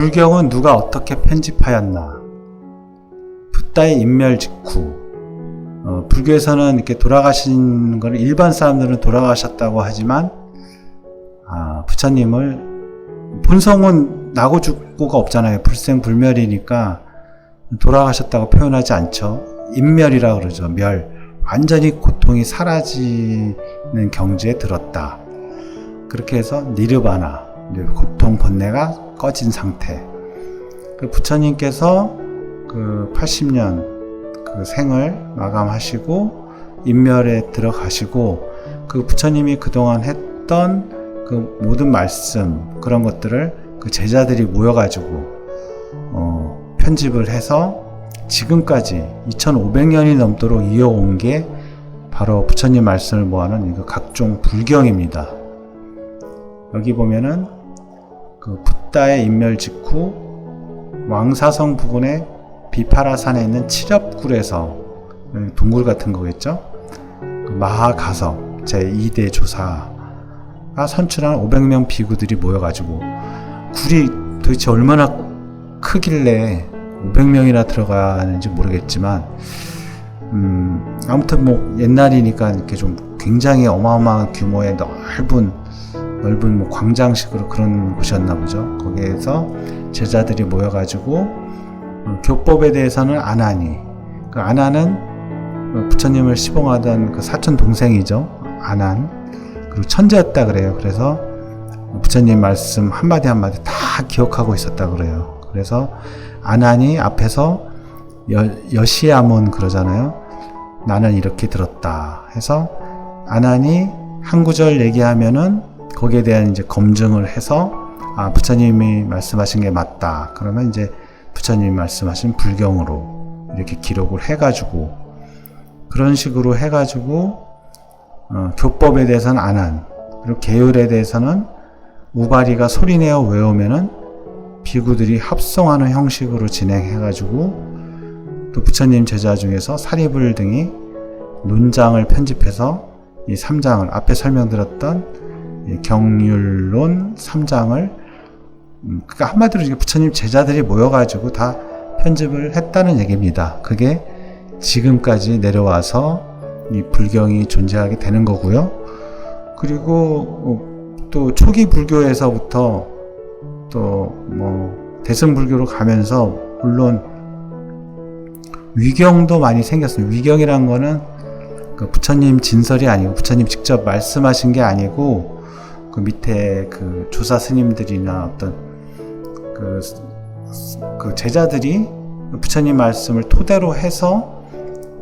불경은 누가 어떻게 편집하였나? 붓다의 인멸 직후. 어, 불교에서는 이렇게 돌아가신 거를 일반 사람들은 돌아가셨다고 하지만, 아, 부처님을, 본성은 나고 죽고가 없잖아요. 불생불멸이니까 돌아가셨다고 표현하지 않죠. 인멸이라 그러죠. 멸. 완전히 고통이 사라지는 경지에 들었다. 그렇게 해서 니르바나, 고통 번뇌가 꺼진 상태. 그 부처님께서 그 80년 그 생을 마감하시고 인멸에 들어가시고 그 부처님이 그동안 했던 그 모든 말씀 그런 것들을 그 제자들이 모여가지고 어, 편집을 해서 지금까지 2500년이 넘도록 이어온 게 바로 부처님 말씀을 모아놓은 그 각종 불경입니다. 여기 보면은 그 붓다의 인멸 직후 왕사성 부근의 비파라산에 있는 칠엽굴에서 동굴 같은 거겠죠? 그 마하가석 제2대 조사가 선출한 500명 비구들이 모여가지고 굴이 도대체 얼마나 크길래 500명이나 들어가는지 모르겠지만 음, 아무튼 뭐 옛날이니까 이렇게 좀 굉장히 어마어마한 규모의 넓은 넓은 뭐 광장식으로 그런 곳이었나 보죠. 거기에서 제자들이 모여가지고 어, 교법에 대해서는 아나니 그 아나는 어, 부처님을 시봉하던 그 사촌 동생이죠. 아난 그리고 천재였다 그래요. 그래서 부처님 말씀 한마디 한마디 다 기억하고 있었다 그래요. 그래서 아난이 앞에서 여, 여시아몬 그러잖아요. 나는 이렇게 들었다 해서 아난이 한 구절 얘기하면은 거기에 대한 이제 검증을 해서 아 부처님이 말씀하신 게 맞다. 그러면 이제 부처님이 말씀하신 불경으로 이렇게 기록을 해가지고 그런 식으로 해가지고 어, 교법에 대해서는 안 한. 그리고 계율에 대해서는 우바리가 소리내어 외우면은 비구들이 합성하는 형식으로 진행해가지고 또 부처님 제자 중에서 사리불 등이 논장을 편집해서 이 3장을 앞에 설명드렸던 이 경률론 3장을 음, 그러니까 한마디로 부처님 제자들이 모여가지고 다 편집을 했다는 얘기입니다. 그게 지금까지 내려와서 이 불경이 존재하게 되는 거고요. 그리고 어, 또 초기 불교에서부터 또 뭐 대승 불교로 가면서 물론 위경도 많이 생겼습니다. 위경이란 거는 그 부처님 진설이 아니고 부처님 직접 말씀하신 게 아니고 그 밑에 그 조사 스님들이나 어떤 그, 그 제자들이 부처님 말씀을 토대로 해서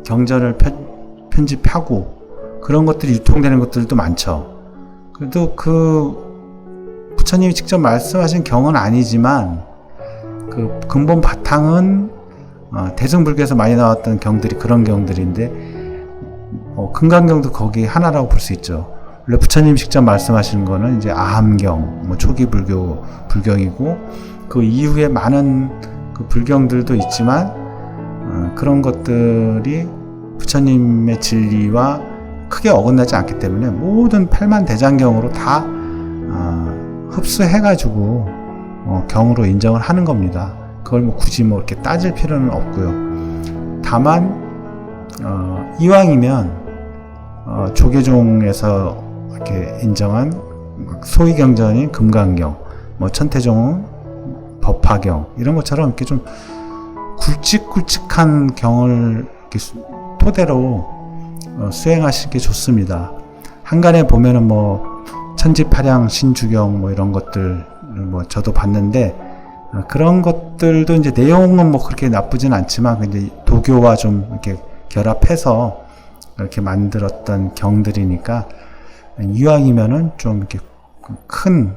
경전을 편, 편집하고 그런 것들이 유통되는 것들도 많죠. 그래도 그 부처님이 직접 말씀하신 경은 아니지만 그 근본 바탕은 어, 대승불교에서 많이 나왔던 경들이 그런 경들인데 어, 금강경도 거기 하나라고 볼 수 있죠. 원래 부처님 직접 말씀하시는 거는 이제 아함경, 뭐 초기 불교 불경이고 그 이후에 많은 그 불경들도 있지만 어, 그런 것들이 부처님의 진리와 크게 어긋나지 않기 때문에 모든 팔만 대장경으로 다 어, 흡수해가지고 어, 경으로 인정을 하는 겁니다. 그걸 뭐 굳이 뭐 이렇게 따질 필요는 없고요. 다만 어, 이왕이면 어, 조계종에서 이렇게 인정한 소위 경전인 금강경, 뭐 천태종은 법화경 이런 것처럼 이렇게 좀 굵직굵직한 경을 토대로 어, 수행하시는 게 좋습니다. 한간에 보면은 뭐 천지파량 신주경 뭐 이런 것들 뭐 저도 봤는데 어, 그런 것들도 이제 내용은 뭐 그렇게 나쁘진 않지만 그 이제 도교와 좀 이렇게 결합해서 이렇게 만들었던 경들이니까 이왕이면은 좀 이렇게 큰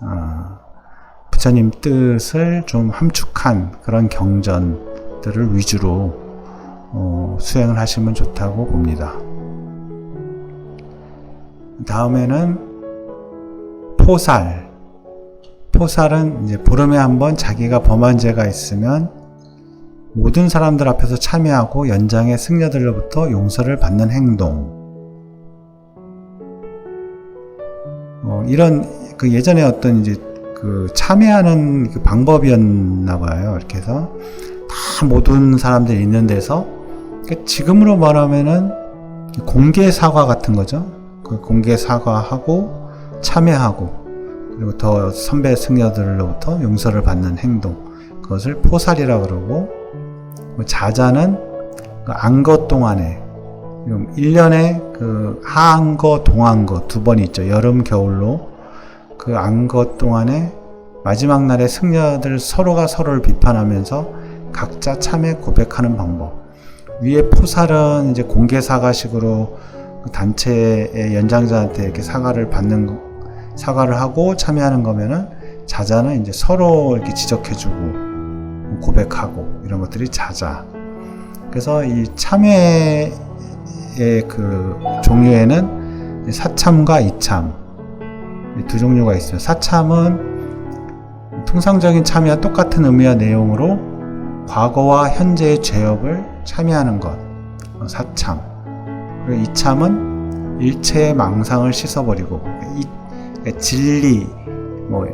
어, 부처님 뜻을 좀 함축한 그런 경전들을 위주로 어, 수행을 하시면 좋다고 봅니다. 다음에는 포살. 포살은 이제 보름에 한 번 자기가 범한 죄가 있으면 모든 사람들 앞에서 참여하고 연장의 승려들로부터 용서를 받는 행동. 어, 이런 그 예전에 어떤 이제 그 참여하는 그 방법이었나 봐요. 이렇게 해서 다 모든 사람들이 있는 데서 그 지금으로 말하면은 공개 사과 같은 거죠. 그 공개 사과하고 참여하고 그리고 더 선배 승려들로부터 용서를 받는 행동 그것을 포살이라 그러고 그 자자는 그 안거 동안에 1년에 그 하안거 동안거 두 번 있죠. 여름 겨울로 그 안거 동안에 마지막 날에 승려들 서로가 서로를 비판하면서 각자 참회 고백하는 방법. 위에 포살은 이제 공개 사과식으로 그 단체의 연장자한테 이렇게 사과를 받는 거, 사과를 하고 참여하는 거면은 자자는 이제 서로 이렇게 지적해주고 고백하고 이런 것들이 자자. 그래서 이 참회의 그 종류에는 사참과 이참 이두 종류가 있어요. 사참은 통상적인 참여와 똑같은 의미와 내용으로 과거와 현재의 죄업을 참여하는 것, 어, 사참. 그리고 이참은 일체의 망상을 씻어버리고 이, 그러니까 진리, 뭐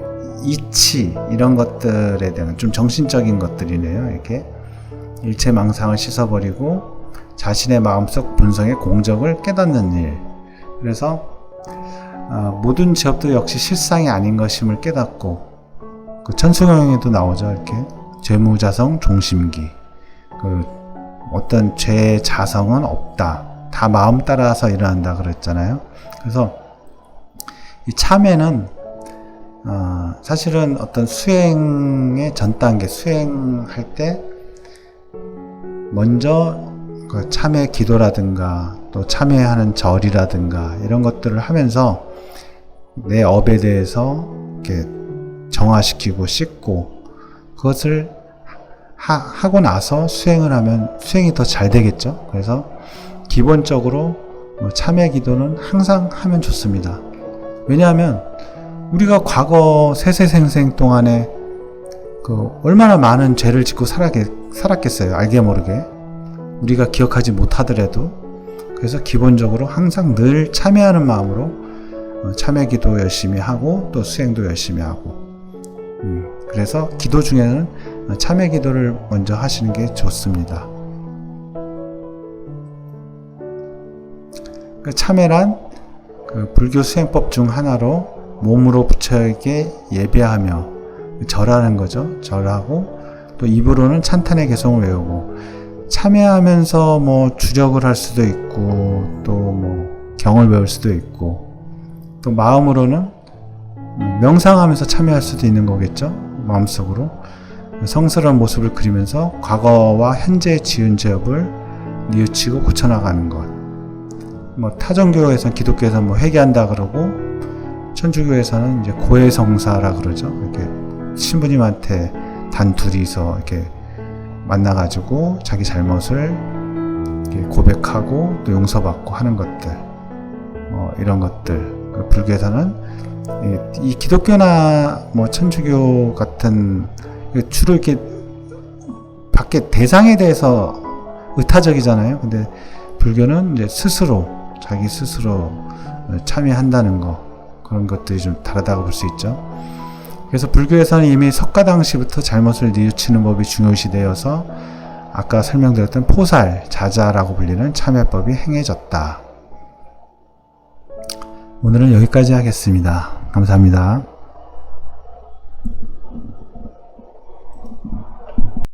이치 이런 것들에 대한 좀 정신적인 것들이네요. 이렇게 일체 망상을 씻어버리고 자신의 마음속 본성의 공적을 깨닫는 일. 그래서 어, 모든 지업도 역시 실상이 아닌 것임을 깨닫고 그 천수경에도 나오죠. 이렇게 죄무자성 종심기. 그 어떤 죄의 자성은 없다. 다 마음 따라서 일어난다 그랬잖아요. 그래서 이 참회는 어, 사실은 어떤 수행의 전 단계 수행할 때 먼저 그 참회 기도라든가 또 참회하는 절이라든가 이런 것들을 하면서 내 업에 대해서 이렇게 정화시키고 씻고 그것을 하, 하고 나서 수행을 하면 수행이 더 잘 되겠죠. 그래서 기본적으로 뭐 참회 기도는 항상 하면 좋습니다. 왜냐하면 우리가 과거 세세생생 동안에 그 얼마나 많은 죄를 짓고 살았겠, 살았겠어요. 알게 모르게. 우리가 기억하지 못하더라도 그래서 기본적으로 항상 늘 참여하는 마음으로 어, 참여 기도 열심히 하고 또 수행도 열심히 하고 음, 그래서 기도 중에는 참여 기도를 먼저 하시는 게 좋습니다. 그 참회란 그 불교 수행법 중 하나로 몸으로 부처에게 예배하며 절하는 거죠. 절하고 또 입으로는 찬탄의 개성을 외우고 참여하면서 뭐 주력을 할 수도 있고 또 뭐 경을 외울 수도 있고 또 마음으로는 명상하면서 참여할 수도 있는 거겠죠. 마음속으로 성스러운 모습을 그리면서 과거와 현재의 지은 죄업을 뉘우치고 고쳐나가는 것. 뭐 타종교에서는 기독교에서 뭐 회개한다 그러고 천주교에서는 이제 고해성사라 그러죠. 이렇게 신부님한테 단 둘이서 이렇게 만나가지고 자기 잘못을 고백하고 또 용서받고 하는 것들, 어, 이런 것들. 그 불교에서는 이, 이 기독교나 뭐 천주교 같은 주로 이렇게 밖에 대상에 대해서 의타적이잖아요. 근데 불교는 이제 스스로 자기 스스로 참여한다는 거 그런 것들이 좀 다르다고 볼 수 있죠. 그래서 불교에서는 이미 석가 당시부터 잘못을 뉘우치는 법이 중요시 되어서 아까 설명드렸던 포살, 자자라고 불리는 참여법이 행해졌다. 오늘은 여기까지 하겠습니다. 감사합니다.